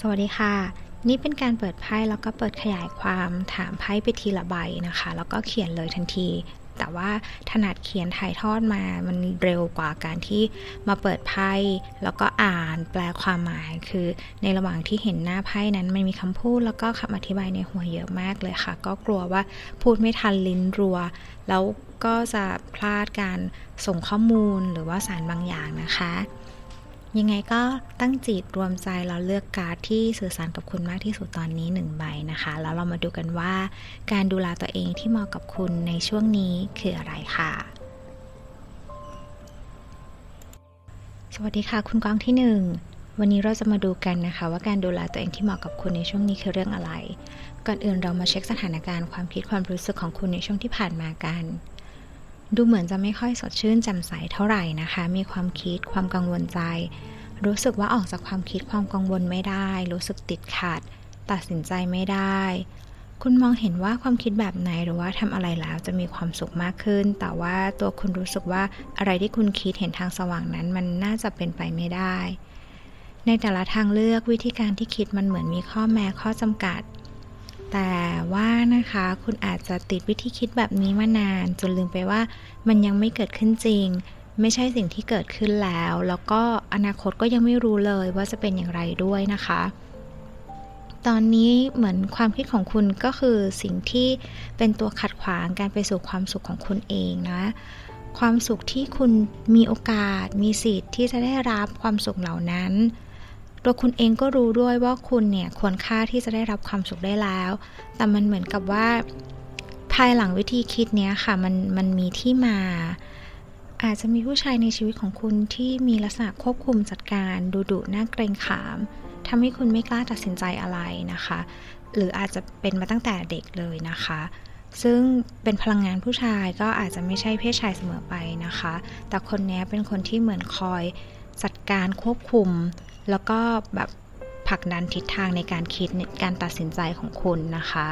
สวัสดีค่ะ นี่เป็นการเปิดไพ่แล้วก็เปิดขยายความถามไพ่ไปทีละใบนะคะ แล้วก็เขียนเลยทันที แต่ว่าถนัดเขียนถ่ายทอดมามันเร็วกว่าการที่มาเปิดไพ่แล้วก็อ่านแปลความหมายคือในระหว่างที่เห็นหน้าไพ่นั้นมันมีคำพูดแล้วก็คำอธิบายในหัวเยอะมากเลยค่ะ ก็กลัวว่าพูดไม่ทันลิ้นรัว แล้วก็จะพลาดการส่งข้อมูลหรือว่าสารบางอย่างนะคะ ยังไงก็ตั้งจิตรวมใจแล้วเลือกการ์ดที่สื่อสารกับคุณมากที่สุดตอนนี้หนึ่งใบนะคะ แล้วเรามาดูกันว่า การดูแลตัวเองที่เหมาะกับคุณในช่วงนี้คืออะไรค่ะ สวัสดีค่ะ คุณกองที่หนึ่งวันนี้เราจะมาดูกันนะคะว่าการดูแลตัวเองที่เหมาะกับคุณในช่วงนี้คือเรื่องอะไร ก่อนอื่นเรามาเช็คสถานการณ์ความคิดความรู้สึกของคุณในช่วงที่ผ่านมากัน ดูเหมือนจะไม่ค่อยสดชื่นแจ่มใสเท่าไหร่นะคะ มีความคิดความกังวลใจ รู้สึกว่าออกจากความคิดความกังวลไม่ได้ รู้สึกติดขัด ตัดสินใจไม่ได้ คุณมองเห็นว่าความคิดแบบไหนหรือว่าทำอะไรแล้วจะมีความสุขมากขึ้น แต่ว่าตัวคุณรู้สึกว่าอะไรที่คุณคิดเห็นทางสว่างนั้น มันน่าจะเป็นไปไม่ได้ ในแต่ละทางเลือกวิธีการที่คิดมันเหมือนมีข้อแม้ข้อจำกัด แต่ว่านะคะคุณอาจจะติดวิธีคิดแบบนี้มานาน จนลืมไปว่ามันยังไม่เกิดขึ้นจริง ไม่ใช่สิ่งที่เกิดขึ้นแล้ว แล้วก็อนาคตก็ยังไม่รู้เลยว่าจะเป็นอย่างไรด้วยนะคะ ตอนนี้เหมือนความคิดของคุณก็คือสิ่งที่เป็นตัวขัดขวางการไปสู่ความสุขของคุณเองนะความสุขที่คุณมีโอกาสมีสิทธิ์ที่จะได้รับความสุขเหล่านั้น ตัวคุณเองก็รู้ด้วยว่าคุณเนี่ยควรค่าที่จะได้รับความสุขได้แล้ว แต่มันเหมือนกับว่า ภายหลังวิธีคิดเนี้ยค่ะมันมันมีที่มา อาจจะมีผู้ชายในชีวิตของคุณที่มีลักษณะควบคุมจัดการดุดุน่าเกรงขามทำให้คุณไม่กล้าตัดสินใจอะไรนะคะ หรืออาจจะเป็นมาตั้งแต่เด็กเลยนะคะซึ่งเป็นพลังงานผู้ชายก็อาจจะไม่ใช่เพศชายเสมอไปนะคะ แต่คนนี้เป็นคนที่เหมือนคอยจัดการควบคุม แล้วก็แบบผลักดันทิศทางในการคิดการตัดสินใจของคุณนะคะ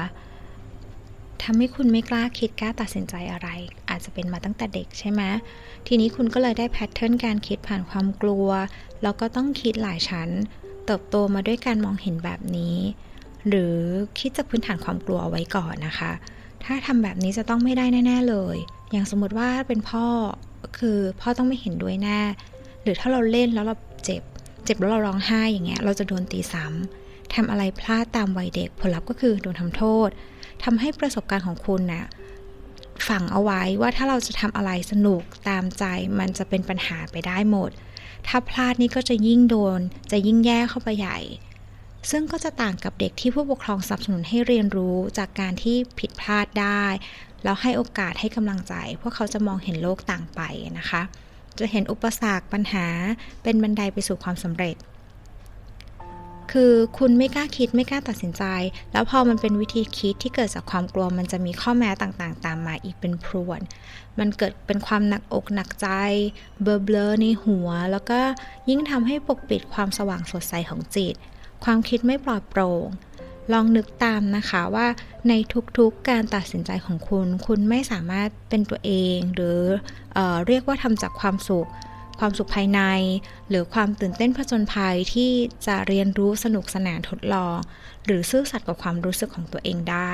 ทำให้คุณไม่กล้าคิดกล้าตัดสินใจอะไร อาจจะเป็นมาตั้งแต่เด็กใช่ไหมทีนี้คุณก็เลยได้แพทเทิร์นการคิดผ่านความกลัว แล้วก็ต้องคิดหลายชั้น เติบโตมาด้วยการมองเห็นแบบนี้ หรือคิดจากพื้นฐานความกลัวเอาไว้ก่อนนะคะ ถ้าทำแบบนี้จะต้องไม่ได้แน่ ๆเลย อย่างสมมติว่าเป็นพ่อคือพ่อต้องไม่เห็นด้วยแน่หรือถ้าเราเล่นแล้วเราเจ็บ เจ็บแล้วเราร้องไห้อย่างเงี้ย เราจะโดนตีซ้ำทำอะไรพลาดตามวัยเด็กผลลัพธ์ก็คือโดนทำโทษทำให้ประสบการณ์ของคุณนะ่ะฝังเอาไว้ว่าถ้าเราจะทำอะไรสนุกตามใจ มันจะเป็นปัญหาไปได้หมด ถ้าพลาดนี่ก็จะยิ่งโดน จะยิ่งแย่เข้าไปใหญ่ ซึ่งก็จะต่างกับเด็กที่ผู้ปกครองสนับสนุนให้เรียนรู้จากการที่ผิดพลาดได้ แล้วให้โอกาสให้กำลังใจ พวกเขาจะมองเห็นโลกต่างไปนะคะ จะเห็นอุปสรรคปัญหาเป็นบันไดไปสู่ความสำเร็จ คือคุณไม่กล้าคิดไม่กล้าตัดสินใจ แล้วพอมันเป็นวิธีคิดที่เกิดจากความกลัวมันจะมีข้อแม้ต่างๆ ตามมาอีกเป็นพรวน มันเกิดเป็นความหนักอกหนักใจ เบลอๆในหัว แล้วก็ยิ่งทำให้ปกปิดความสว่างสดใสของจิต ความคิดไม่ปลอดโปร่ง ลองนึกตามนะคะว่าในทุกๆการตัดสินใจของคุณ คุณไม่สามารถเป็นตัวเอง หรือเออเรียกว่าทำจากความสุข ความสุขภายใน หรือความตื่นเต้นผจญภัยที่จะเรียนรู้สนุกสนานทดลอง หรือซื่อสัตย์กับความรู้สึกของตัวเองได้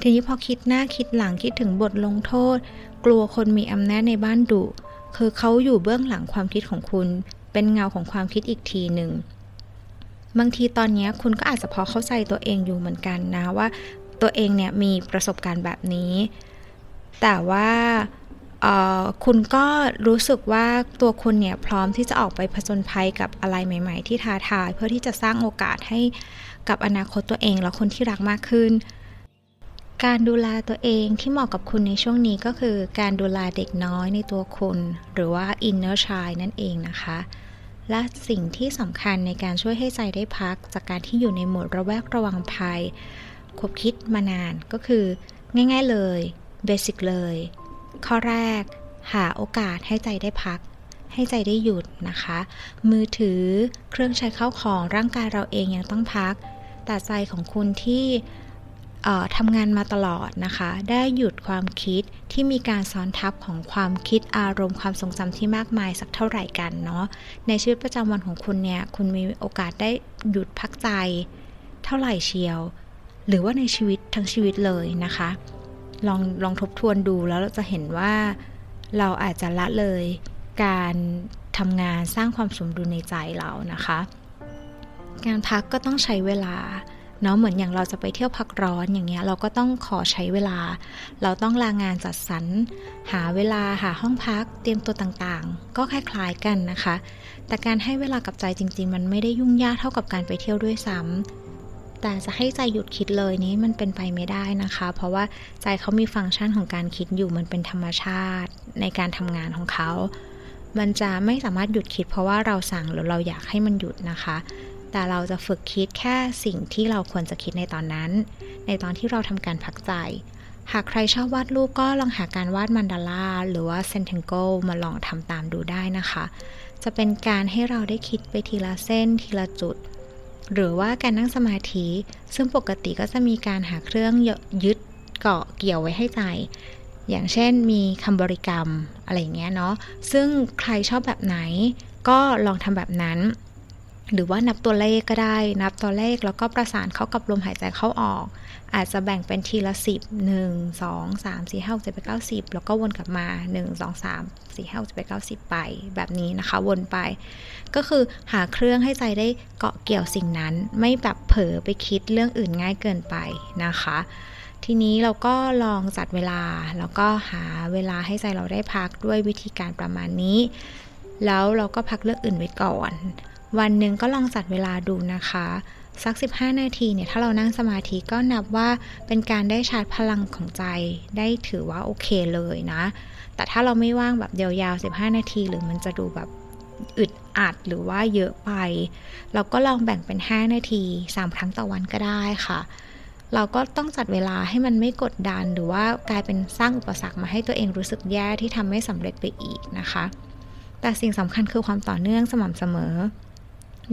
ทีนี้พอคิดหน้าคิดหลังคิดถึงบทลงโทษ กลัวคนมีอำนาจในบ้านดุคือเขาอยู่เบื้องหลังความคิดของคุณ เป็นเงาของความคิดอีกทีหนึ่ง บางทีตอนนี้คุณก็อาจจะพอเข้าใจตัวเองอยู่เหมือนกันนะว่าตัวเองเนี่ยมีประสบการณ์แบบนี้ แต่ว่าคุณก็รู้สึกว่าตัวคุณเนี่ยพร้อมที่จะออกไปผจญภัยกับอะไรใหม่ ๆ ที่ท้าทายเพื่อที่จะสร้างโอกาสให้กับอนาคตตัวเองและคนที่รักมากขึ้น การดูแลตัวเองที่เหมาะกับคุณในช่วงนี้ก็คือการดูแลเด็กน้อยในตัวคุณ หรือว่า inner child นั่นเองนะคะ และสิ่งที่สำคัญในการช่วยให้ใจได้พัก จากการที่อยู่ในโหมดระแวกระวังภัยคบคิดมานานก็คือ ง่ายๆเลยเบสิกเลย ข้อแรก หาโอกาสให้ใจได้พัก ให้ใจได้หยุดนะคะ มือถือเครื่องใช้เข้าของร่างกายเราเองยังต้องพัก แต่ใจของคุณที่ ทำงานมาตลอดนะคะ ได้หยุดความคิดที่มีการซ้อนทับของความคิดอารมณ์ความทรงจำที่มากมายสักเท่าไหร่กันเนาะในชีวิตประจำวันของคุณเนี่ย คุณมีโอกาสได้หยุดพักใจเท่าไหร่เชียว หรือว่าในชีวิตทั้งชีวิตเลยนะคะ ลองลองทบทวนดูแล้วเราจะเห็นว่าเราอาจจะละเลยการทำงานสร้างความสมดุลในใจเรานะคะ การพักก็ต้องใช้เวลา เนาะเหมือนอย่างเราจะไปเที่ยวพักร้อนอย่างเงี้ยเราก็ต้องขอใช้เวลา เราต้องลางานจัดสรรหาเวลาหาห้องพักเตรียมตัวต่างๆ ก็คล้ายๆกันนะคะ แต่การให้เวลากับใจจริง ๆ มันไม่ได้ยุ่งยากเท่ากับการไปเที่ยวด้วยซ้ำแต่จะให้ใจหยุดคิดเลยนี้มันเป็นไปไม่ได้นะคะ เพราะว่าใจเขามีฟังก์ชันของการคิดอยู่มันเป็นธรรมชาติในการทำงานของเขามันจะไม่สามารถหยุดคิดเพราะว่าเราสั่งหรือเราอยากให้มันหยุดนะคะ แต่เราจะฝึกคิดแค่สิ่งที่เราควรจะคิดในตอนนั้น ในตอนที่เราทำการพักใจ หากใครชอบวาดรูปก็ลองหาการวาดมันดาลาหรือว่าเซนเทนโกมาลองทำตามดูได้นะคะ จะเป็นการให้เราได้คิดไปทีละเส้นทีละจุด หรือว่าการนั่งสมาธิ ซึ่งปกติก็จะมีการหาเครื่องยึดเกาะเกี่ยวไว้ให้ใจอย่างเช่นมีคำบริกรรมอะไรอย่างเงี้ยเนาะ ซึ่งใครชอบแบบไหนก็ลองทำแบบนั้น หรือว่านับตัวเลขก็ได้ นับตัวเลขแล้วก็ประสานเข้ากับลมหายใจเข้าออก อาจจะแบ่งเป็นทีละสิบหนึ่งสองสามสี่ห้าเจ็ดแปดเก้าสิบแล้วก็วนกลับมาหนึ่งสองสามสี่ห้าเจ็ดแปดเก้าสิบไปแบบนี้นะคะ วนไป ก็คือหาเครื่องให้ใจได้เกาะเกี่ยวสิ่งนั้น ไม่แบบเผลอไปคิดเรื่องอื่นง่ายเกินไปนะคะ ทีนี้เราก็ลองจัดเวลา แล้วก็หาเวลาให้ใจเราได้พักด้วยวิธีการประมาณนี้ แล้วเราก็พักเรื่องอื่นไว้ก่อน วันหนึ่งก็ลองจัดเวลาดูนะคะ สัก 15 นาทีเนี่ยถ้าเรานั่งสมาธิก็นับว่าเป็นการได้ชาร์จพลังของใจได้ถือว่าโอเคเลยนะ แต่ถ้าเราไม่ว่างแบบยาวๆ 15 นาที หรือมันจะดูแบบอึดอัดหรือว่าเยอะไป เราก็ลองแบ่งเป็น 5 นาที 3 ครั้งต่อวันก็ได้ค่ะ เราก็ต้องจัดเวลาให้มันไม่กดดัน หรือว่ากลายเป็นสร้างอุปสรรคมาให้ตัวเองรู้สึกแย่ที่ทำไม่สำเร็จไปอีกนะคะ แต่สิ่งสำคัญคือความต่อเนื่องสม่ำเสมอ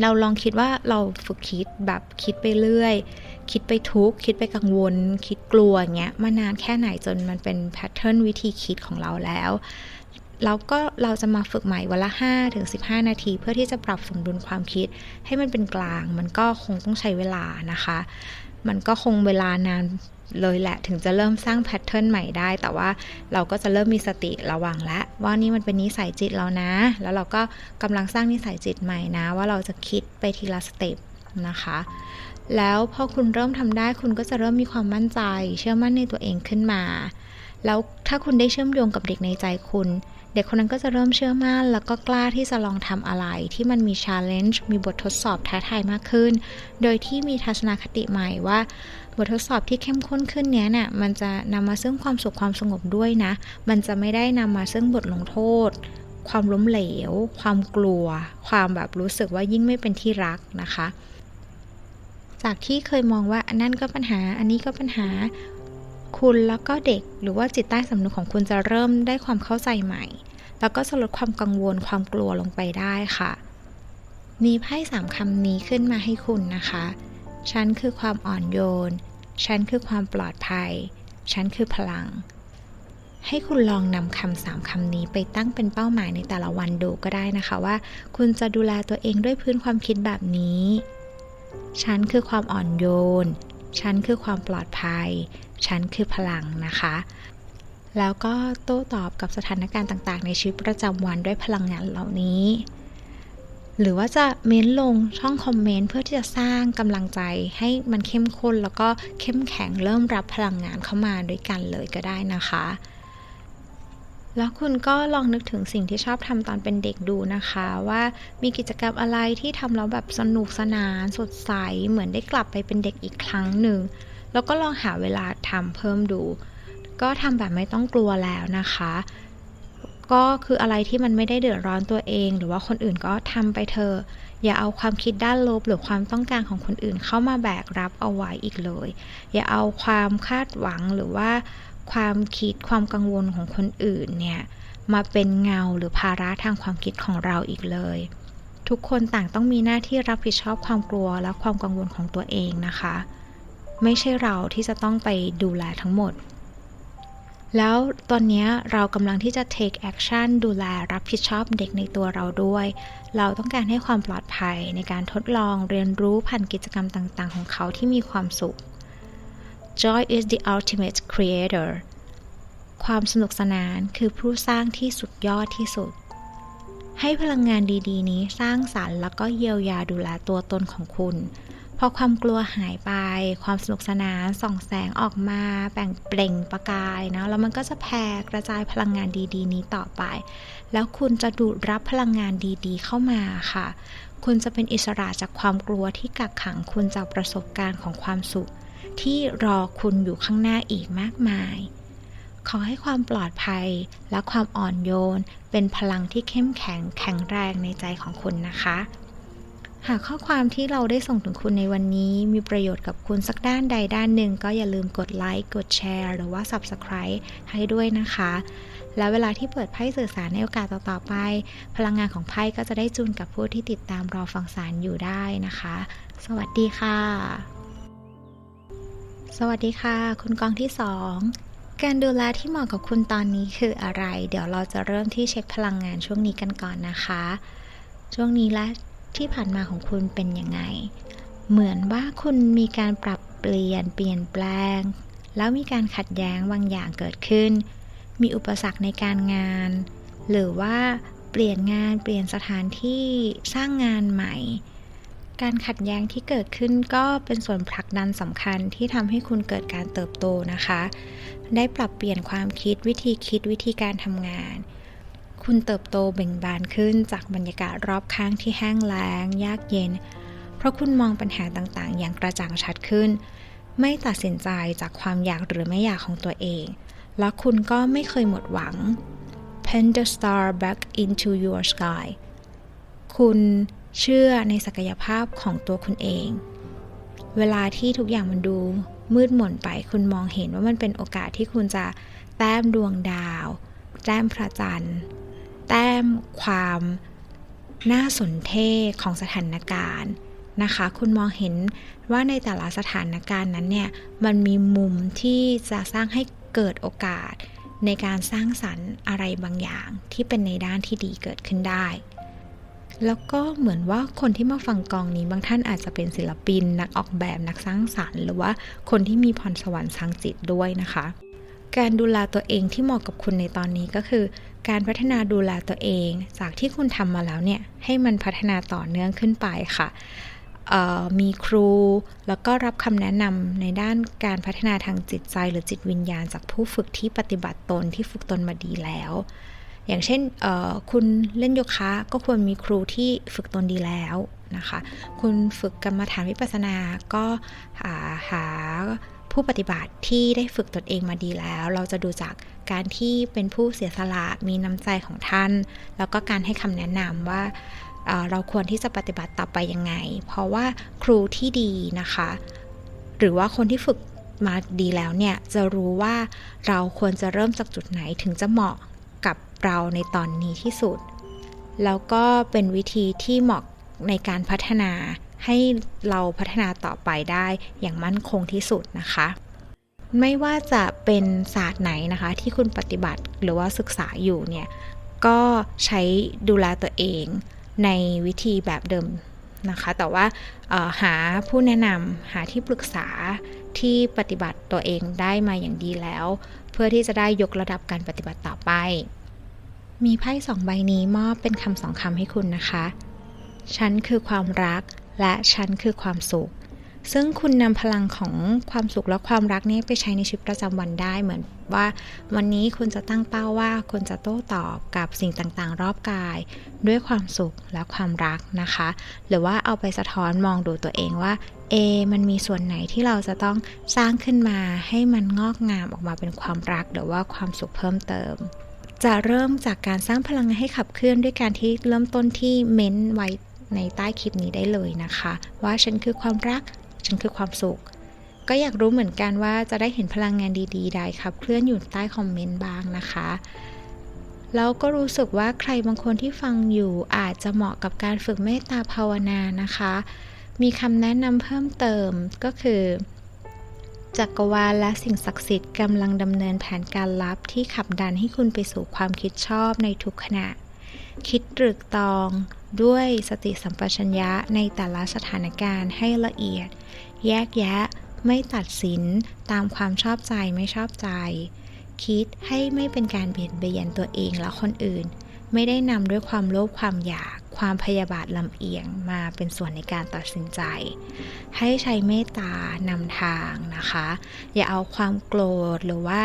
เราลองคิดว่าเราฝึกคิดแบบคิดไปเรื่อย คิดไปทุกข์คิดไปกังวล คิดกลัวเงี้ยมานานแค่ไหนจนมันเป็นแพทเทิร์นวิธีคิดของเราแล้วแล้วก็เราจะมาฝึกใหม่วันละ5ถึง15 นาที เพื่อที่จะปรับสมดุลความคิด ให้มันเป็นกลาง มันก็คงต้องใช้เวลานะคะ มันก็คงเวลานาน เลยแหละถึงจะเริ่มสร้างแพทเทิร์นใหม่ได้ แต่ว่าเราก็จะเริ่มมีสติระวังแล้วว่านี่มันเป็นนิสัยจิตเรานะ แล้วเราก็กำลังสร้างนิสัยจิตใหม่นะ ว่าเราจะคิดไปทีละสเต็ปนะคะ แล้วพอคุณเริ่มทำได้คุณก็จะเริ่มมีความมั่นใจ เชื่อมั่นในตัวเองขึ้นมา แล้วถ้าคุณได้เชื่อมโยงกับเด็กในใจคุณ เด็กคนนั้นก็จะเริ่มเชื่อมั่น แล้วก็กล้าที่จะลองทำอะไร ที่มันมีชาร์เลนจ์มีบททดสอบท้าทายมากขึ้น โดยที่มีทัศนคติใหม่ว่า บททดสอบที่เข้มข้นขึ้นเนี้ยเนี่ยมันจะนำมาซึ่งความสุขความสงบด้วยนะ มันจะไม่ได้นำมาซึ่งบทลงโทษ ความล้มเหลว ความกลัว ความแบบรู้สึกว่ายิ่งไม่เป็นที่รักนะคะจากที่เคยมองว่าอันนั้นก็ปัญหา อันนี้ก็ปัญหา คุณแล้วก็เด็กหรือว่าจิตใต้สำนึกของคุณจะเริ่มได้ความเข้าใจใหม่ แล้วก็จะลดความกังวลความกลัวลงไปได้ค่ะ มีไพ่สามคำนี้ขึ้นมาให้คุณนะคะ ฉันคือความอ่อนโยน ฉันคือความปลอดภัย ฉันคือพลัง ให้คุณลองนำคำสามคำนี้ไปตั้งเป็นเป้าหมายในแต่ละวันดูก็ได้นะคะว่า คุณจะดูแลตัวเองด้วยพื้นความคิดแบบนี้ ฉันคือความอ่อนโยน ฉันคือความปลอดภัย ฉันคือพลังนะคะ แล้วก็โต้ตอบกับสถานการณ์ต่างๆ ในชีวิตประจำวันด้วยพลังงานเหล่านี้ หรือว่าจะเม้นลงช่องคอมเมนต์เพื่อที่จะสร้างกำลังใจให้มันเข้มข้นแล้วก็เข้มแข็งเริ่มรับพลังงานเข้ามาด้วยกันเลยก็ได้นะคะ แล้วคุณก็ลองนึกถึงสิ่งที่ชอบทำตอนเป็นเด็กดูนะคะ ว่ามีกิจกรรมอะไรที่ทำแล้วแบบสนุกสนาน สดใส เหมือนได้กลับไปเป็นเด็กอีกครั้งหนึ่ง แล้วก็ลองหาเวลาทำเพิ่มดู ก็ทำแบบไม่ต้องกลัวแล้วนะคะ ก็คืออะไรที่มันไม่ได้เดือดร้อนตัวเอง หรือว่าคนอื่นก็ทำไปเถอะอย่าเอาความคิดด้านลบหรือความต้องการของคนอื่นเข้ามาแบกรับเอาไว้อีกเลย อย่าเอาความคาดหวังหรือว่า ความคิดความกังวลของคนอื่นเนี่ยมาเป็นเงาหรือภาระทางความคิดของเราอีกเลย ทุกคนต่างต้องมีหน้าที่รับผิดชอบความกลัวและความกังวลของตัวเองนะคะ ไม่ใช่เราที่จะต้องไปดูแลทั้งหมด แล้วตอนนี้เรากำลังที่จะ take action ดูแลรับผิดชอบเด็กในตัวเราด้วย เราต้องการให้ความปลอดภัยในการทดลองเรียนรู้ผ่านกิจกรรมต่างๆ ของเขาที่มีความสุข Joy is the ultimate creator ความสนุกสนานคือผู้สร้างที่สุดยอดที่สุด ให้พลังงานดีๆ นี้สร้างสารรค์แล้วก็เยียวยาดูแลตัวตนของคุณ พอความกลัวหายไป ความสนุกสนานส่องแสงออกมาแบ่งเปล่งประกายนะแล้วมันก็จะแผ่กระจายพลังงานดีๆ นี้ต่อไป แล้วคุณจะดูดรับพลังงานดีๆ เข้ามาค่ะ คุณจะเป็นอิสระจากความกลัวที่กักขังคุณจากประสบการณ์ของความสุข ที่รอคุณอยู่ข้างหน้าอีกมากมาย ขอให้ความปลอดภัยและความอ่อนโยน เป็นพลังที่เข้มแข็งแข็งแรงในใจของคุณนะคะ หากข้อความที่เราได้ส่งถึงคุณในวันนี้มีประโยชน์กับคุณสักด้านใดด้านหนึ่ง ก็อย่าลืมกดไลค์กดแชร์หรือว่า Subscribe ให้ด้วยนะคะและเวลาที่เปิดไพ่สื่อสารในโอกาสต่อๆไป พลังงานของไพ่ก็จะได้จูนกับผู้ที่ติดตามรอฟังสารอยู่ได้นะคะ สวัสดีค่ะ สวัสดีค่ะ คุณกองที่ 2 การดูแลที่เหมาะกับคุณตอนนี้คืออะไร เดี๋ยวเราจะเริ่มที่เช็คพลังงานช่วงนี้กันก่อนนะคะ ช่วงนี้และที่ผ่านมาของคุณเป็นยังไง เหมือนว่าคุณมีการปรับเปลี่ยนเปลี่ยนแปลง แล้วมีการขัดแย้งบางอย่างเกิดขึ้น มีอุปสรรคในการงาน หรือว่าเปลี่ยนงานเปลี่ยนสถานที่สร้างงานใหม่ การขัดแย้งที่เกิดขึ้นก็เป็นส่วนผลักดันสำคัญที่ทำให้คุณเกิดการเติบโตนะคะ ได้ปรับเปลี่ยนความคิดวิธีคิดวิธีการทำงาน คุณเติบโตเบ่งบานขึ้นจากบรรยากาศรอบข้างที่แห้งแล้ง ยากเย็น เพราะคุณมองปัญหาต่างๆ อย่างกระจ่างชัดขึ้น ไม่ตัดสินใจจากความอยากหรือไม่อยากของตัวเอง และคุณก็ไม่เคยหมดหวัง Pen the star back into your sky คุณ เชื่อในศักยภาพของตัวคุณเอง เวลาที่ทุกอย่างมันดูมืดหม่นไปคุณมองเห็นว่ามันเป็นโอกาสที่คุณจะแต้มดวงดาว แต้มพระจันทร์ แต้มความน่าสนเท่ของสถานการณ์นะคะ คุณมองเห็นว่าในแต่ละสถานการณ์นั้นเนี่ย มันมีมุมที่จะสร้างให้เกิดโอกาสในการสร้างสรรค์อะไรบางอย่างที่เป็นในด้านที่ดีเกิดขึ้นได้ แล้วก็เหมือนว่าคนที่มาฟังกองนี้บางท่านอาจจะเป็นศิลปิน นักออกแบบนักสร้างสรรค์ หรือว่าคนที่มีพรสวรรค์ทางจิตด้วยนะคะ การดูแลตัวเองที่เหมาะกับคุณในตอนนี้ก็คือ การพัฒนาดูแลตัวเอง จากที่คุณทำมาแล้วเนี่ยให้มันพัฒนาต่อเนื่องขึ้นไปค่ะมีครู แล้วก็รับคำแนะนำในด้านการพัฒนาทางจิตใจหรือจิตวิญญาณจากผู้ฝึกที่ปฏิบัติตนที่ฝึกตนมาดีแล้ว อย่างเช่นคุณเล่นโยคะก็ควรมีครูที่ฝึกตนดีแล้วนะคะ คุณฝึกกรรมฐานวิปัสสนาก็หาหาผู้ปฏิบัติที่ได้ฝึกตนเองมาดีแล้ว เราจะดูจากการที่เป็นผู้เสียสละมีน้ำใจของท่าน แล้วก็การให้คำแนะนำว่าเราควรที่จะปฏิบัติต่อไปยังไง เพราะว่าครูที่ดีนะคะ หรือว่าคนที่ฝึกมาดีแล้วเนี่ย จะรู้ว่าเราควรจะเริ่มจากจุดไหนถึงจะเหมาะ เราในตอนนี้ที่สุด แล้วก็เป็นวิธีที่เหมาะในการพัฒนาให้เราพัฒนาต่อไปได้อย่างมั่นคงที่สุดนะคะ ไม่ว่าจะเป็นศาสตร์ไหนนะคะ ที่คุณปฏิบัติหรือว่าศึกษาอยู่เนี่ย ก็ใช้ดูแลตัวเองในวิธีแบบเดิมนะคะ แต่ว่าหาผู้แนะนำหาที่ปรึกษาที่ปฏิบัติตัวเองได้มาอย่างดีแล้ว เพื่อที่จะได้ยกระดับการปฏิบัติต่อไป มีไพ่สองใบนี้มอบเป็นคำสองคำให้คุณนะคะ ฉันคือความรักและฉันคือความสุข ซึ่งคุณนำพลังของความสุขและความรักนี้ไปใช้ในชีวิตประจำวันได้เหมือนว่า วันนี้คุณจะตั้งเป้าว่าคุณจะโต้ตอบกับสิ่งต่างๆ รอบกาย ด้วยความสุขและความรักนะคะ หรือว่าเอาไปสะท้อนมองดูตัวเองว่าเอมันมีส่วนไหนที่เราจะต้องสร้างขึ้นมาให้มันงอกงามออกมาเป็นความรักหรือว่าความสุขเพิ่มเติม จะเริ่มจากการสร้างพลังงานให้ขับเคลื่อนด้วยการที่เริ่มต้นที่เม้นไว้ในใต้คลิปนี้ได้เลยนะคะ ว่าฉันคือความรัก ฉันคือความสุข ก็อยากรู้เหมือนกันว่าจะได้เห็นพลังงานดีๆ ใดครับเคลื่อนอยู่ใต้คอมเมนต์บ้างนะคะแล้วก็รู้สึกว่าใครบางคนที่ฟังอยู่อาจจะเหมาะกับการฝึกเมตตาภาวนานะคะ มีคำแนะนำเพิ่มเติมก็คือ จักรวาลและสิ่งศักดิ์สิทธิ์กำลังดำเนินแผนการลับที่ขับดันให้คุณไปสู่ความคิดชอบในทุกขณะ คิดตรึกตอง ด้วยสติสัมปชัญญะในแต่ละสถานการณ์ให้ละเอียด แยกแยะ ไม่ตัดสินตามความชอบใจไม่ชอบใจ คิดให้ไม่เป็นการเบียดเบียนตัวเองและคนอื่น ไม่ได้นำด้วยความโลภความอยาก ความพยาบาทลำเอียงมาเป็นส่วนในการตัดสินใจ ให้ใช้เมตตานำทางนะคะ อย่าเอาความโกรธหรือว่า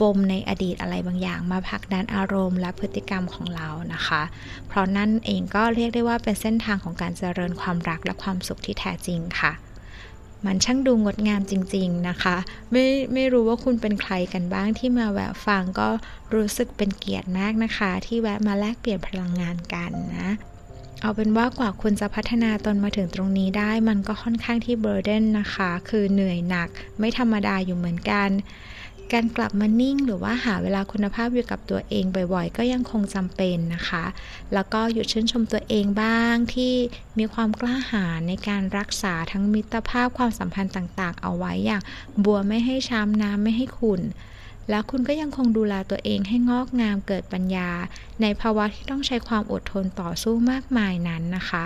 ปมในอดีตอะไรบางอย่างมาผลักดันอารมณ์และพฤติกรรมของเรานะคะ เพราะนั่นเองก็เรียกได้ว่าเป็นเส้นทางของการเจริญความรักและความสุขที่แท้จริงค่ะ มันช่างดูงดงามจริง ๆนะคะ ไม่ไม่รู้ว่าคุณเป็นใครกันบ้างที่มาแวะฟังก็รู้สึกเป็นเกียรติมากนะคะ ที่แวะมาแลกเปลี่ยนพลังงานกันนะ เอาเป็นว่ากว่าคุณจะพัฒนาตนมาถึงตรงนี้ได้ มันก็ค่อนข้างที่เบอร์เดนนะคะ คือเหนื่อยหนัก ไม่ธรรมดาอยู่เหมือนกัน การกลับมานิ่งหรือว่าหาเวลาคุณภาพอยู่กับตัวเองบ่อยๆ ก็ยังคงจำเป็นนะคะ แล้วก็หยุดชื่นชมตัวเองบ้างที่มีความกล้าหาญในการรักษาทั้งมิตรภาพความสัมพันธ์ต่างๆ เอาไว้อย่าง บัวไม่ให้ช้ำน้ำไม่ให้ขุ่น แล้วคุณก็ยังคงดูแลตัวเองให้งอกงามเกิดปัญญา ในภาวะที่ต้องใช้ความอดทนต่อสู้มากมายนั้นนะคะ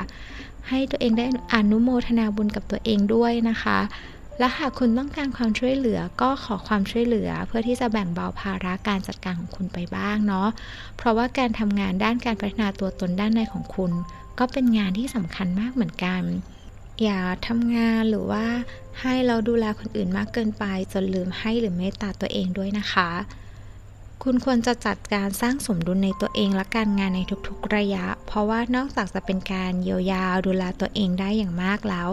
ให้ตัวเองได้อนุโมทนาบุญกับตัวเองด้วยนะคะ และหากคุณต้องการความช่วยเหลือก็ขอความช่วยเหลือ เพื่อที่จะแบ่งเบาภาระการจัดการของคุณไปบ้างเนาะ เพราะว่าการทำงานด้านการพัฒนาตัวตนด้านในของคุณ ก็เป็นงานที่สำคัญมากเหมือนกัน อย่าทำงานหรือว่าให้เราดูแลคนอื่นมากเกินไป จนลืมให้หรือเมตตาตัวเองด้วยนะคะ คุณควรจะจัดการสร้างสมดุลในตัวเองและการงานในทุกๆระยะ เพราะว่านอกจากจะเป็นการเยียวยาดูแลตัวเองได้อย่างมากแล้ว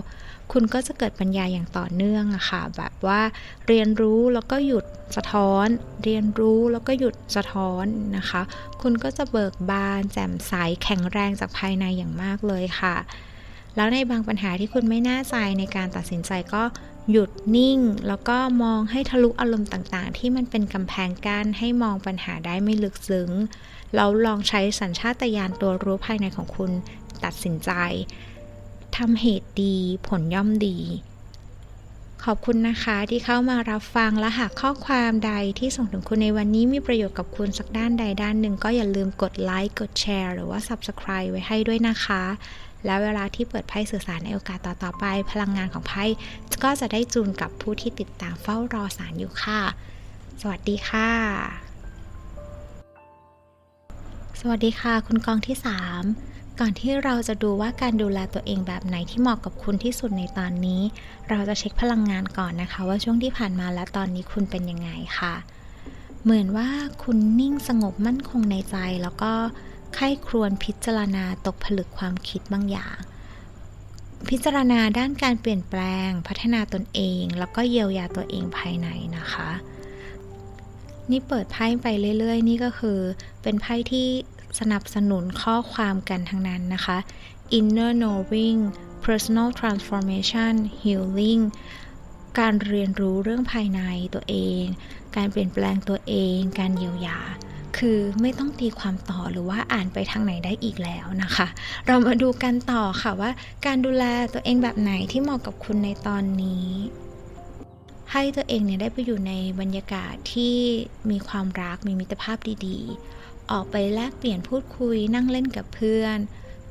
คุณก็จะเกิดปัญญาอย่างต่อเนื่องอะค่ะ แบบว่าเรียนรู้แล้วก็หยุดสะท้อน เรียนรู้แล้วก็หยุดสะท้อนนะคะ คุณก็จะเบิกบาน แจ่มใสแข็งแรงจากภายในอย่างมากเลยค่ะ แล้วในบางปัญหาที่คุณไม่แน่ใจในการตัดสินใจก็หยุดนิ่ง แล้วก็มองให้ทะลุอารมณ์ต่างๆ ที่มันเป็นกำแพงกั้นให้มองปัญหาได้ไม่ลึกซึ้งแล้วลองใช้สัญชาตญาณตัวรู้ภายในของคุณตัดสินใจทำเหตุดีผลย่อมดี ขอบคุณนะคะที่เข้ามารับฟังและหากข้อความใดที่ส่งถึงคุณในวันนี้มีประโยชน์กับคุณสักด้านใดด้านหนึ่งก็อย่าลืมกดไลค์กดแชร์หรือว่า Subscribe ไว้ให้ด้วยนะคะ แล้วเวลาที่เปิดไพ่สื่อสารในโอกาสต่อๆไป พลังงานของไพ่ก็จะได้จูนกับผู้ที่ติดตามเฝ้ารอสารอยู่ค่ะ สวัสดีค่ะสวัสดีค่ะ คุณกองที่ 3 ก่อนที่เราจะดูว่าการดูแลตัวเองแบบไหนที่เหมาะกับคุณที่สุดในตอนนี้ เราจะเช็คพลังงานก่อนนะคะ ว่าช่วงที่ผ่านมาและตอนนี้คุณเป็นยังไงค่ะ เหมือนว่าคุณนิ่งสงบมั่นคงในใจแล้วก็ ไข้ครวนพิจารณาตกผลึกความคิดบางอย่าง พิจารณาด้านการเปลี่ยนแปลง พัฒนาตนเอง แล้วก็เยียวยาตัวเองภายในนะคะ นี่เปิดไพ่ไปเรื่อยๆ นี่ก็คือ เป็นไพ่ที่สนับสนุนข้อความกันทั้งนั้นนะคะ inner knowing personal transformation healing การเรียนรู้เรื่องภายในตัวเอง การเปลี่ยนแปลงตัวเอง การเยียวยา คือไม่ต้องตีความต่อหรือว่าอ่านไปทางไหนได้อีกแล้วนะคะ เรามาดูกันต่อค่ะว่า การดูแลตัวเองแบบไหนที่เหมาะกับคุณในตอนนี้ ให้ตัวเองเนี่ยได้ไปอยู่ในบรรยากาศที่มีความรักมีมิตรภาพดีๆ ออกไปแลกเปลี่ยนพูดคุยนั่งเล่นกับเพื่อน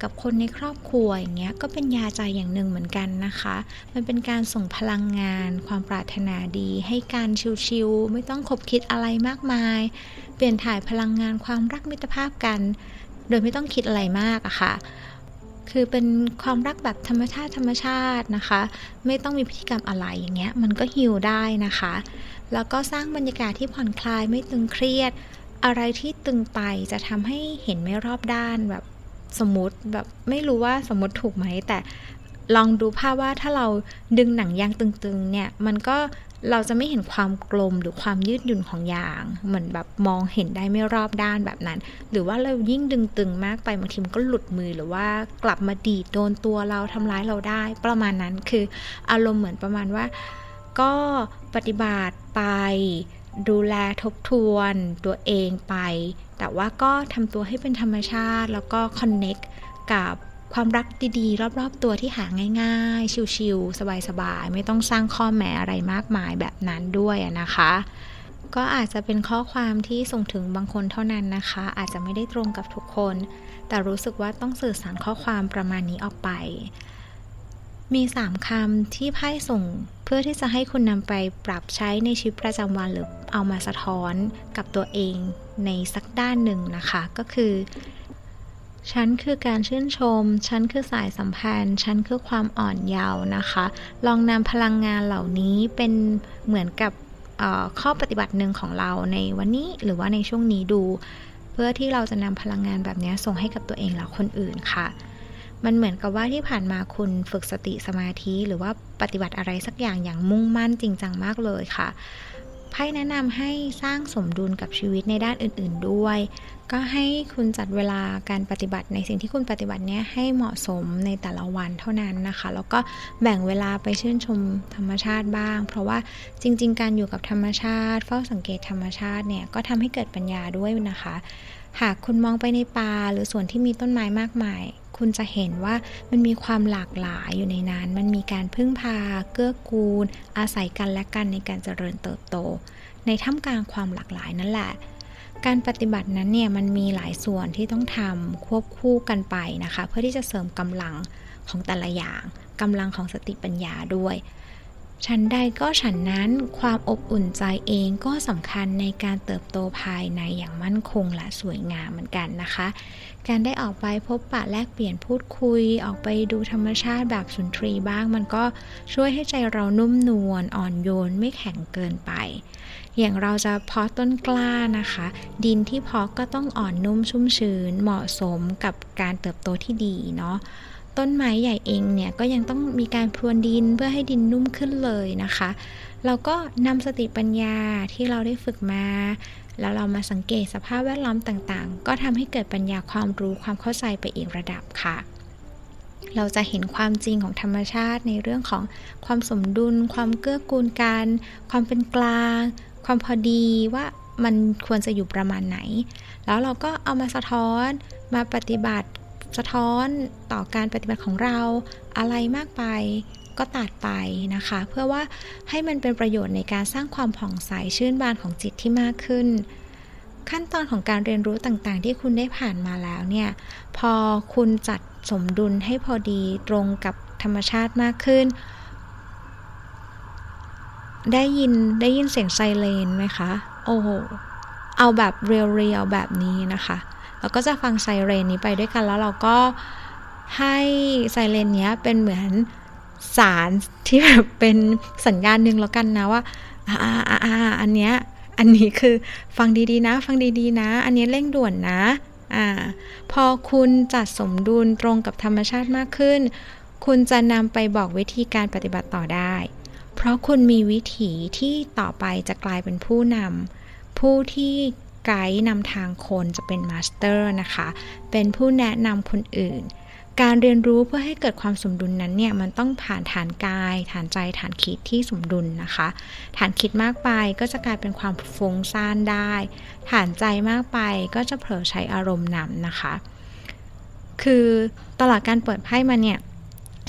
กับคนในครอบครัวอย่างเงี้ยก็เป็นยาใจอย่างหนึ่งเหมือนกันนะคะ มันเป็นการส่งพลังงาน ความปรารถนาดี ให้การชิวๆไม่ต้องคบคิดอะไรมากมาย เปลี่ยนถ่ายพลังงานความรักมิตรภาพกัน โดยไม่ต้องคิดอะไรมากอะค่ะ คือเป็นความรักแบบธรรมชาติธรรมชาตินะคะ ไม่ต้องมีพฤติกรรมอะไรอย่างเงี้ย มันก็ฮิวได้นะคะ แล้วก็สร้างบรรยากาศที่ผ่อนคลายไม่ตึงเครียด อะไรที่ตึงไปจะทำให้เห็นไม่รอบด้านแบบสมมติแบบไม่รู้ว่าสมมติถูกไหมแต่ลองดูภาพว่าถ้าเราดึงหนังยางตึงๆเนี่ย มันก็ เราจะไม่เห็นความกลมหรือความยืดหยุ่นของยาง เหมือนแบบมองเห็นได้ไม่รอบด้านแบบนั้น หรือว่าเรายิ่งดึงตึงมากไปบางทีมันก็หลุดมือหรือว่ากลับมาดีดโดนตัวเราทำร้ายเราได้ ประมาณนั้นคืออารมณ์เหมือนประมาณว่า ก็ปฏิบัติไปดูแลทบทวนตัวเองไป แต่ว่าก็ทำตัวให้เป็นธรรมชาติ แล้วก็คอนเน็กกับ ความรักดีๆ รอบๆตัวที่หาง่ายๆ ชิวๆสบายๆ ไม่ต้องสร้างข้อแม้อะไรมากมายแบบนั้นด้วยนะคะ ก็อาจจะเป็นข้อความที่ส่งถึงบางคนเท่านั้นนะคะ อาจจะไม่ได้ตรงกับทุกคน แต่รู้สึกว่าต้องสื่อสารข้อความประมาณนี้ออกไป มี 3คำที่ไพ่ส่งเพื่อที่จะให้คุณนำไปปรับใช้ในชีวิตประจำวันหรือเอามาสะท้อนกับตัวเองในสักด้านหนึ่งนะคะ ก็คือ ฉันคือการชื่นชม ฉันคือสายสัมพันธ์ ฉันคือความอ่อนเยาว์นะคะ ลองนำพลังงานเหล่านี้เป็นเหมือนกับข้อปฏิบัติหนึ่งของเราในวันนี้หรือว่าในช่วงนี้ดู เพื่อที่เราจะนำพลังงานแบบนี้ส่งให้กับตัวเองและคนอื่นค่ะ มันเหมือนกับว่าที่ผ่านมาคุณฝึกสติสมาธิ หรือว่าปฏิบัติอะไรสักอย่างอย่างมุ่งมั่นจริงจังมากเลยค่ะ ไพ่แนะนำให้สร้างสมดุลกับชีวิตในด้านอื่น ๆด้วย ก็ให้คุณจัดเวลาการปฏิบัติในสิ่งที่คุณปฏิบัติเนี้ยให้เหมาะสมในแต่ละวันเท่านั้นนะคะ แล้วก็แบ่งเวลาไปชื่นชมธรรมชาติบ้าง เพราะว่าจริง ๆ การอยู่กับธรรมชาติ เฝ้าสังเกตธรรมชาติเนี่ยก็ทำให้เกิดปัญญาด้วยนะคะ หากคุณมองไปในป่าหรือส่วนที่มีต้นไม้มากมาย คุณจะเห็นว่ามันมีความหลากหลายอยู่ในนั้น มันมีการพึ่งพา เกื้อกูล อาศัยกันและกันในการเจริญเติบโต ในท่ามกลางความหลากหลายนั่นแหละ การปฏิบัตินั้นเนี่ยมันมีหลายส่วนที่ต้องทำควบคู่กันไปนะคะ เพื่อที่จะเสริมกำลังของแต่ละอย่างกำลังของสติปัญญาด้วย ฉันใดก็ฉันนั้นความอบอุ่นใจเองก็สำคัญในการเติบโตภายในอย่างมั่นคงและสวยงามเหมือนกันนะคะ การได้ออกไปพบปะแลกเปลี่ยนพูดคุย ออกไปดูธรรมชาติแบบสุนทรีบ้าง มันก็ช่วยให้ใจเรานุ่มนวลอ่อนโยนไม่แข็งเกินไป อย่างเราจะเพาะต้นกล้านะคะ ดินที่เพาะก็ต้องอ่อนนุ่มชุ่มชื้นเหมาะสมกับการเติบโตที่ดีเนาะ ต้นไม้ใหญ่เองเนี่ยก็ยังต้องมีการพรวนดินเพื่อให้ดินนุ่มขึ้นเลยนะคะ เราก็นำสติปัญญาที่เราได้ฝึกมา แล้วเรามาสังเกตสภาพแวดล้อมต่างๆ ก็ทำให้เกิดปัญญาความรู้ความเข้าใจไปอีกระดับค่ะ เราจะเห็นความจริงของธรรมชาติในเรื่องของความสมดุล ความเกื้อกูลกัน ความเป็นกลาง ความพอดีว่ามันควรจะอยู่ประมาณไหน แล้วเราก็เอามาสะท้อนมาปฏิบัติ สะท้อนต่อการปฏิบัติของเราอะไรมากไปก็ตัดไปนะคะ เพื่อว่าให้มันเป็นประโยชน์ในการสร้างความผ่องใสชื่นบานของจิตที่มากขึ้น ขั้นตอนของการเรียนรู้ต่างๆ ที่คุณได้ผ่านมาแล้วเนี่ยพอคุณจัดสมดุลให้พอดีตรงกับธรรมชาติมากขึ้น ได้ยินได้ยินเสียงไซเรนไหมคะ โอ้โหเอาแบบเรียวๆแบบนี้นะคะ เราก็จะฟังไซเรนนี้ไปด้วยกัน แล้วเราก็ให้ไซเรนเนี้ยเป็นเหมือนสารที่แบบเป็นสัญญาณหนึ่งแล้วกันนะว่าอ่าอ่าอ่าอันเนี้ยอันนี้คือฟังดีๆนะ ฟังดีๆนะ อันนี้เร่งด่วนนะอ่าพอคุณจัดสมดุลตรงกับธรรมชาติมากขึ้น คุณจะนำไปบอกวิธีการปฏิบัติต่อได้ เพราะคุณมีวิถีที่ต่อไปจะกลายเป็นผู้นำผู้ที่ ไกด์นำทางคนจะเป็นมาสเตอร์นะคะ เป็นผู้แนะนำคนอื่น การเรียนรู้เพื่อให้เกิดความสมดุลนั้นเนี่ยมันต้องผ่านฐานกาย ฐานใจฐานคิดที่สมดุลนะคะ ฐานคิดมากไปก็จะกลายเป็นความฟุ้งซ่านได้ ฐานใจมากไปก็จะเผลอใช้อารมณ์นำนะคะ คือตลอดการเปิดไพ่มาเนี่ย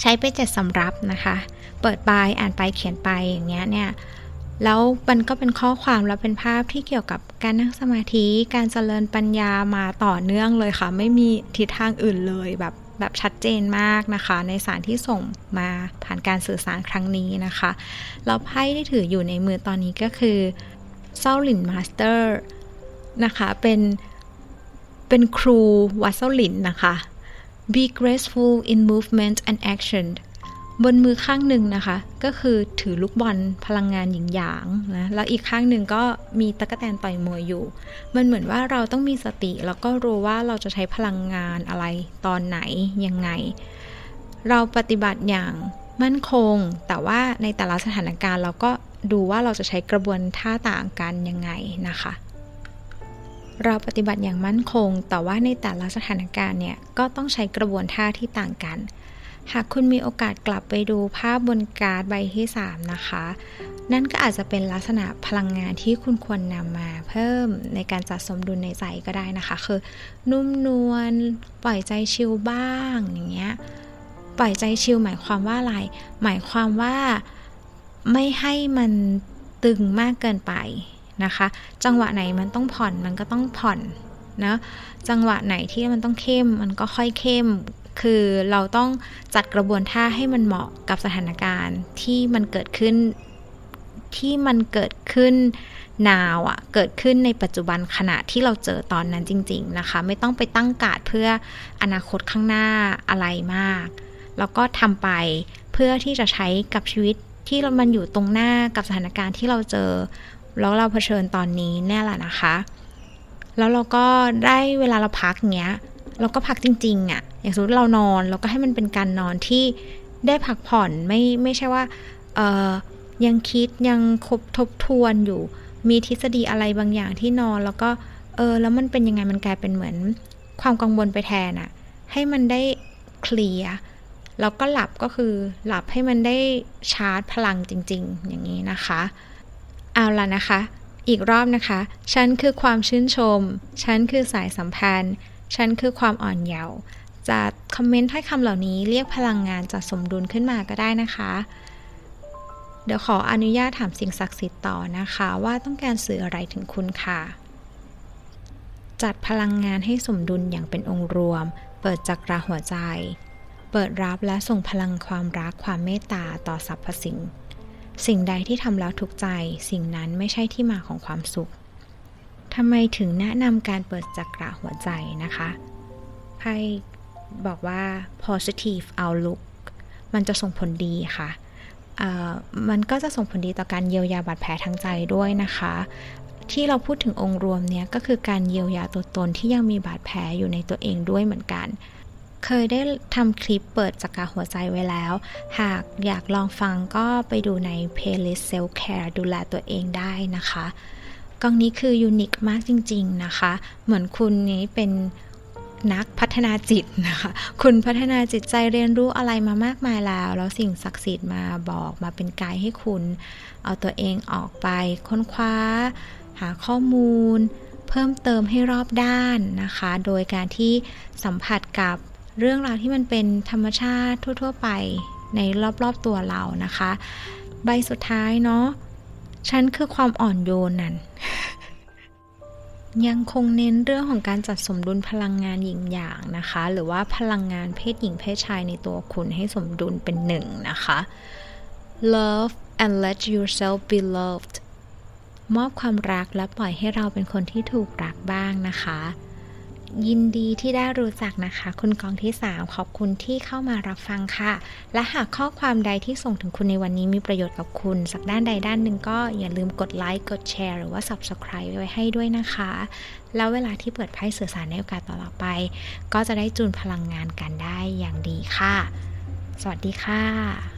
ใช้ไปเจ็ดสำรับนะคะ เปิดไปอ่านไปเขียนไปอย่างเงี้ยเนี่ย แล้วมันก็เป็นข้อความแล้วเป็นภาพที่เกี่ยวกับการนั่งสมาธิ การเจริญปัญญามาต่อเนื่องเลยค่ะ ไม่มีทิศทางอื่นเลยแบบแบบชัดเจนมากนะคะ ในสารที่ส่งมาผ่านการสื่อสารครั้งนี้นะคะแล้วไพ่ที่ถืออยู่ในมือตอนนี้ก็คือเซาหลินมาสเตอร์นะคะเป็นเป็นครูวัดเซาหลินนะคะ be graceful in movement and action บนมือข้างหนึ่งนะคะ ก็คือถือลูกบอลพลังงานหยิงหยางนะแล้วอีกข้างหนึ่งก็มีตะกแตนต่อยมวยอยู่ มันเหมือนว่าเราต้องมีสติ แล้วก็รู้ว่าเราจะใช้พลังงานอะไรตอนไหนยังไง เราปฏิบัติอย่างมั่นคง แต่ว่าในแต่ละสถานการณ์เราก็ดูว่าเราจะใช้กระบวนท่าต่างกันยังไงนะคะเราปฏิบัติอย่างมั่นคง แต่ว่าในแต่ละสถานการณ์เนี่ย ก็ต้องใช้กระบวนท่าที่ต่างกัน หากคุณมีโอกาสกลับไปดูภาพบนการ์ดใบที่ 3 นะคะ นั่นก็อาจจะเป็นลักษณะพลังงานที่คุณควรนำมาเพิ่มในการจัดสมดุลในใจก็ได้นะคะ คือ นุ่มนวลปล่อยใจชิลบ้างอย่างเงี้ยปล่อยใจชิลหมายความว่าอะไร หมายความว่าไม่ให้มันตึงมากเกินไปนะคะ จังหวะไหนมันต้องผ่อนมันก็ต้องผ่อนนะจังหวะไหนที่มันต้องเข้มมันก็ค่อยเข้ม คือเราต้องจัดกระบวนท่าให้มันเหมาะกับสถานการณ์ที่มันเกิดขึ้นที่มันเกิดขึ้นนาวอะ่ะเกิดขึ้นในปัจจุบันขณะที่เราเจอตอนนั้นจริง ๆนะคะ ไม่ต้องไปตั้งการ์ดเพื่ออนาคตข้างหน้าอะไรมาก แล้วก็ทำไปเพื่อที่จะใช้กับชีวิตที่มันอยู่ตรงหน้ากับสถานการณ์ที่เราเจอ แล้วเราเผชิญตอนนี้แน่แหละนะคะ แล้วเราก็ได้เวลาเราพักเงี้ย เราก็พักจริงๆอะ่ะ อย่างสมมติเรานอนเราก็ให้มันเป็นการนอนที่ได้พักผ่อนไม่ไม่ใช่ว่าเออยังคิดยังคบทบทวนอยู่ มีทฤษฎีอะไรบางอย่างที่นอนแล้วก็เออแล้วมันเป็นยังไงมันกลายเป็นเหมือน ความกังวลไปแทนอะให้มันได้เคลียร์แล้วก็หลับก็คือหลับให้มันได้ชาร์จพลังจริง ๆ อย่างนี้นะคะ เอาละนะคะ อีกรอบนะคะ ฉันคือความชื่นชม ฉันคือสายสัมพันธ์ ฉันคือความอ่อนเยาว์ จะคอมเมนต์ถ้อยคำเหล่านี้เรียกพลังงานจากสมดุลขึ้นมาก็ได้นะคะ เดี๋ยวขออนุญาตถามสิ่งศักดิ์สิทธิ์ต่อนะคะ ว่าต้องการสื่ออะไรถึงคุณค่ะ จัดพลังงานให้สมดุลอย่างเป็นองค์รวม เปิดจักราหัวใจ เปิดรับและส่งพลังความรักความเมตตาต่อสรรพสิ่ง สิ่งใดที่ทำแล้วทุกใจ สิ่งนั้นไม่ใช่ที่มาของความสุขทำไมถึงแนะนำการเปิดจักระหัวใจนะคะไพ่ บอกว่า positive outlook มันจะส่งผลดีค่ะ มันก็จะส่งผลดีต่อการเยียวยาบาดแผลทางใจด้วยนะคะ ที่เราพูดถึงองค์รวมเนี้ยก็คือการเยียวยาตัวตนที่ยังมีบาดแผลอยู่ในตัวเองด้วยเหมือนกัน เคยได้ทำคลิปเปิดจักระหัวใจไว้แล้ว หากอยากลองฟังก็ไปดูใน playlist self care ดูแลตัวเองได้นะคะกองนี้คือยูนิคมากจริง ๆ นะคะ เหมือนคุณนี้เป็น นักพัฒนาจิตนะคะ คุณพัฒนาจิตใจเรียนรู้อะไรมามากมายแล้ว แล้วสิ่งศักดิ์สิทธิ์มาบอกมาเป็นไกด์ให้คุณ เอาตัวเองออกไปค้นคว้า หาข้อมูล เพิ่มเติมให้รอบด้านนะคะ โดยการที่สัมผัสกับเรื่องราวที่มันเป็นธรรมชาติทั่ว ๆ ไปในรอบๆตัวเรานะคะ ใบสุดท้ายเนาะฉันคือความอ่อนโยนนั่น ยังคงเน้นเรื่องของการจัดสมดุลพลังงานหญิงหยางนะคะ หรือว่าพลังงานเพศหญิงเพศชายในตัวคุณให้สมดุลเป็นหนึ่งนะคะ love and let yourself be loved มอบความรักและปล่อยให้เราเป็นคนที่ถูกรักบ้างนะคะ ยินดีที่ได้รู้จักนะคะ คุณกองที่ 3 ขอบคุณที่เข้ามารับฟังค่ะ และหากข้อความใดที่ส่งถึงคุณในวันนี้มีประโยชน์กับคุณ สักด้านใดด้านหนึ่งก็อย่าลืมกดไลค์กดแชร์หรือว่า Subscribe ไว้ให้ด้วยนะคะ แล้วเวลาที่เปิดไพ่สื่อสารในโอกาสต่อไป ก็จะได้จูนพลังงานกันได้อย่างดีค่ะ สวัสดีค่ะ